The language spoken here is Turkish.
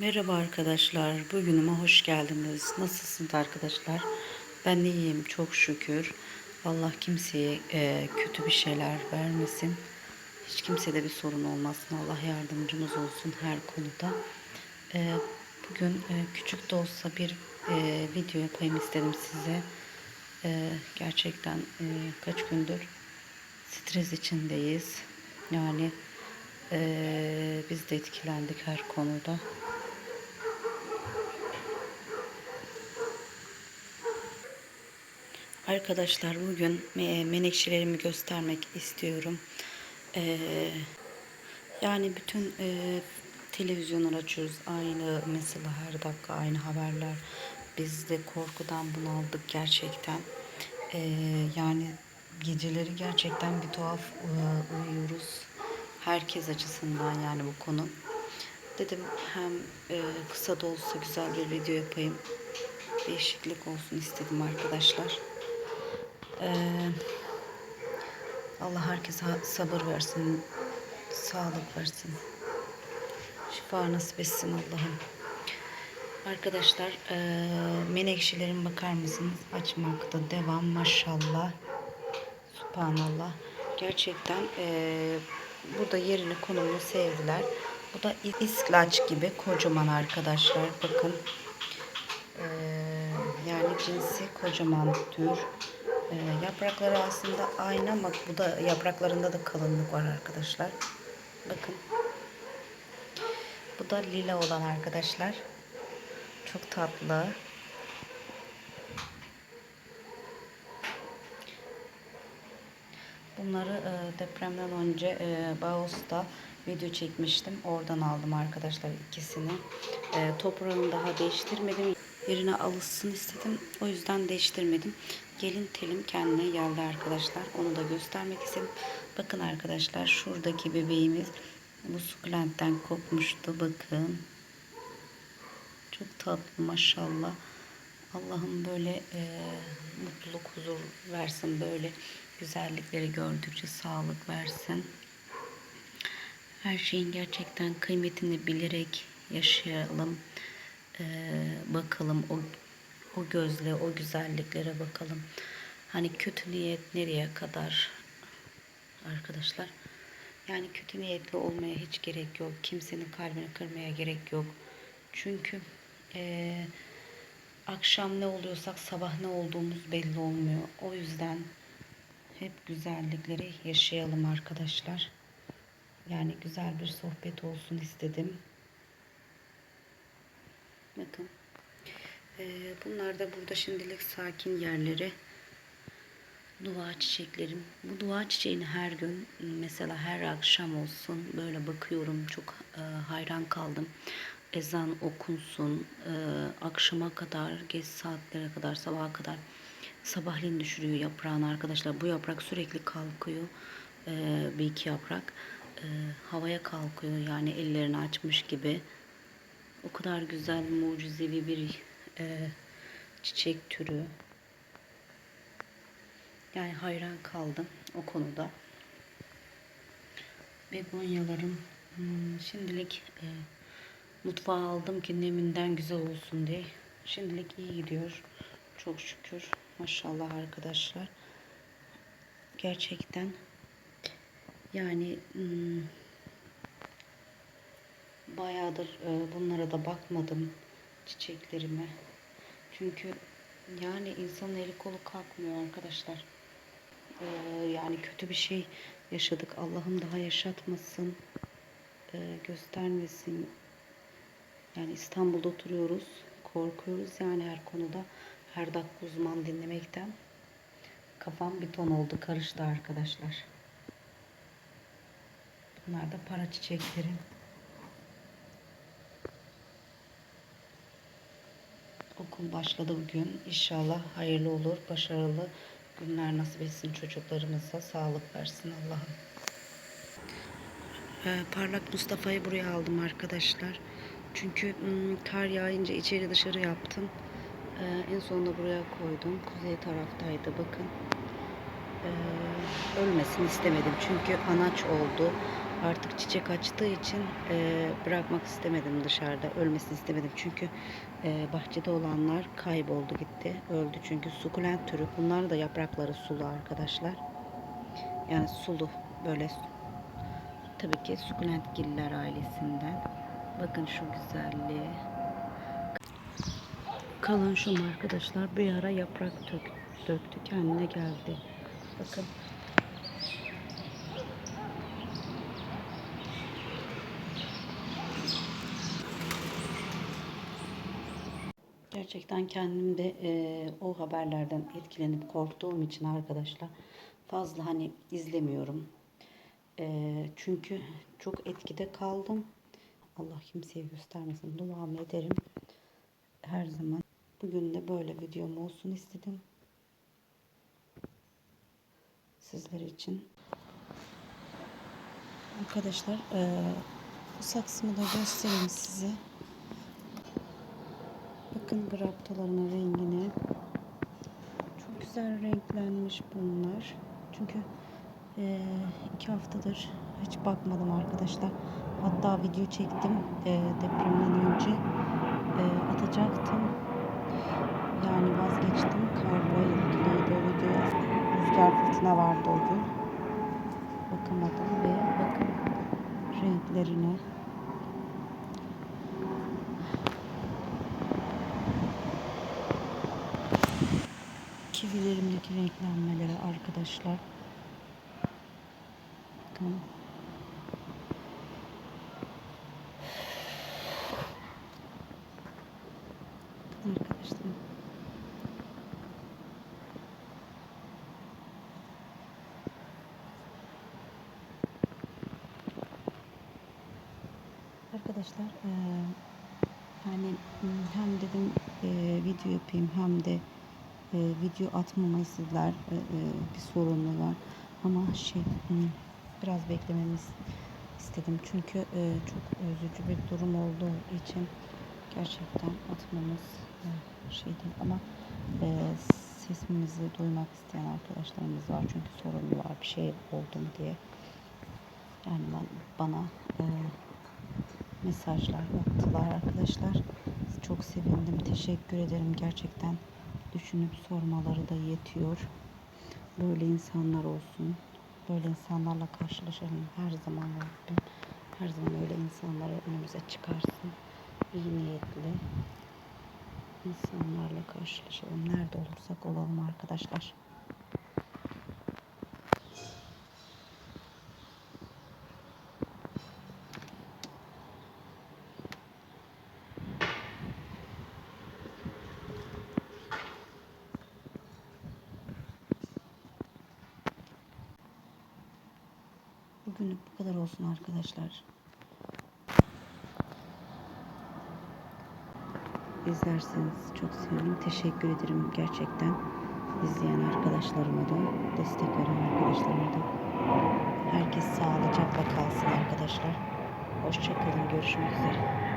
Merhaba arkadaşlar. Bugünüme hoş geldiniz. Nasılsınız arkadaşlar? Ben iyiyim çok şükür. Allah kimseye e, kötü bir şeyler vermesin. Hiç kimsede bir sorun olmasın. Allah yardımcımız olsun her konuda. E, bugün e, küçük de olsa bir e, video yapayım istedim size. E, gerçekten e, kaç gündür stres içindeyiz. Yani e, biz de etkilendik her konuda. Arkadaşlar bugün me- menekşelerimi göstermek istiyorum. Ee, yani bütün e, televizyonları açıyoruz. Aynı mesela her dakika aynı haberler. Biz de korkudan bunaldık gerçekten. Ee, yani geceleri gerçekten bir tuhaf e, uyuyoruz. Herkes açısından yani bu konu. Dedim hem e, kısa da olsa güzel bir video yapayım. Değişiklik olsun istedim arkadaşlar. Allah herkese sabır versin, sağlık versin. Şifa nasip etsin Allah'ım. Arkadaşlar ee, menekşelerin bakar mısınız? Açmakta devam maşallah. Subhanallah. Gerçekten ee, burada yerini konumunu sevdiler. Bu da islaç gibi kocaman arkadaşlar. Bakın. Ee, yani cinsi kocaman tür. Ee, yaprakları aslında aynı ama bu da yapraklarında da kalınlık var arkadaşlar. Bakın. Bu da lila olan arkadaşlar. Çok tatlı. Bunları e, depremden önce e, Bağus'ta video çekmiştim. Oradan aldım arkadaşlar ikisini. E, toprağını daha değiştirmedim. Yerine alışsın istedim. O yüzden değiştirmedim. Gelin telim kendine geldi arkadaşlar. Onu da göstermek istedim. Bakın arkadaşlar şuradaki bebeğimiz bu sukulentten kopmuştu. Bakın. Çok tatlı maşallah. Allah'ım böyle e, mutluluk, huzur versin. Böyle güzellikleri gördükçe sağlık versin. Her şeyin gerçekten kıymetini bilerek yaşayalım. E, bakalım o o gözle o güzelliklere bakalım. Hani kötü niyet nereye kadar arkadaşlar? Yani kötü niyetli olmaya hiç gerek yok. Kimsenin kalbini kırmaya gerek yok. Çünkü e, akşam ne oluyorsak sabah ne olduğumuz belli olmuyor. O yüzden hep güzellikleri yaşayalım arkadaşlar. Yani güzel bir sohbet olsun istedim. Bakın. Ee, bunlar da burada şimdilik sakin yerleri. Dua çiçeklerim. Bu dua çiçeğini her gün mesela her akşam olsun böyle bakıyorum. Çok e, hayran kaldım. Ezan okunsun. E, akşama kadar, geç saatlere kadar, sabaha kadar sabahleyin düşürüyor yaprağını arkadaşlar. Bu yaprak sürekli kalkıyor. E, bir iki yaprak. E, havaya kalkıyor yani ellerini açmış gibi. O kadar güzel, mucizevi bir e, çiçek türü. Yani hayran kaldım o konuda. Begonyalarım hmm, şimdilik e, mutfağa aldım ki neminden güzel olsun diye. Şimdilik iyi gidiyor. Çok şükür. Maşallah arkadaşlar. Gerçekten yani hmm, bayağıdır e, bunlara da bakmadım çiçeklerime. Çünkü yani insanın eli kolu kalkmıyor arkadaşlar. Ee, yani kötü bir şey yaşadık. Allah'ım daha yaşatmasın. Ee, göstermesin. Yani İstanbul'da oturuyoruz. Korkuyoruz yani her konuda. Her dakika uzman dinlemekten. Kafam bir ton oldu. Karıştı arkadaşlar. Bunlar da para çiçekleri. Okul başladı bugün. İnşallah hayırlı olur, başarılı günler nasip etsin çocuklarımıza. Sağlık versin Allah'ım. Ee, parlak Mustafa'yı buraya aldım arkadaşlar. Çünkü ım, kar yağınca içeri dışarı yaptım. Ee, en sonunda buraya koydum. Kuzey taraftaydı bakın. Ee, ölmesini istemedim. Çünkü anaç oldu. Artık çiçek açtığı için e, bırakmak istemedim dışarıda. Ölmesini istemedim. Çünkü e, bahçede olanlar kayboldu gitti. Öldü çünkü sukulent türü. Bunların da yaprakları sulu arkadaşlar. Yani sulu böyle tabii ki sukulent giller ailesinden. Bakın şu güzelliğe. Kalan şu mu arkadaşlar bir ara yaprak dök, döktü kendine geldi. Bakın. Gerçekten kendim de e, o haberlerden etkilenip korktuğum için arkadaşlar fazla hani izlemiyorum. E, çünkü çok etkide kaldım. Allah kimseye göstermesin. Duamı ederim. Her zaman. Bugün de böyle videom olsun istedim. Sizler için. Arkadaşlar e, bu saksımı da göstereyim size. Bakın graptolarının rengine. Çok güzel renklenmiş bunlar. Çünkü e, iki haftadır hiç bakmadım arkadaşlar. Hatta video çektim e, depremden önce e, atacaktım. Yani vazgeçtim. Kar bayıldıydı o videoya. Rüzgar fırtına vardı o gün. Bakamadım ve bakın renklerine. Renklenmeleri arkadaşlar. Bakın. Arkadaşlar. Arkadaşlar eee, yani m, hem dedim eee, video yapayım hem de eee, video atmamayı sizler eee, eee, bir sorunu var ama şey m, biraz beklememiz istedim çünkü eee, çok üzücü bir durum olduğu için gerçekten atmamız eee, şey değil ama eee, sesimizi duymak isteyen arkadaşlarımız var çünkü sorunlu var bir şey oldu mu diye yani ben, bana eee mesajlar attılar arkadaşlar. Çok sevindim. Teşekkür ederim. Gerçekten düşünüp sormaları da yetiyor. Böyle insanlar olsun. Böyle insanlarla karşılaşalım. Her zaman Rabbim. Her zaman öyle insanları önümüze çıkarsın. İyi niyetli insanlarla karşılaşalım. Nerede olursak olalım arkadaşlar. Bugünlük bu kadar olsun arkadaşlar. İzlerseniz çok sevinirim. Teşekkür ederim gerçekten. izleyen arkadaşlarıma da, destek veren arkadaşlarıma da. Herkes sağlıcakla kalsın arkadaşlar. Hoşçakalın. Görüşmek üzere.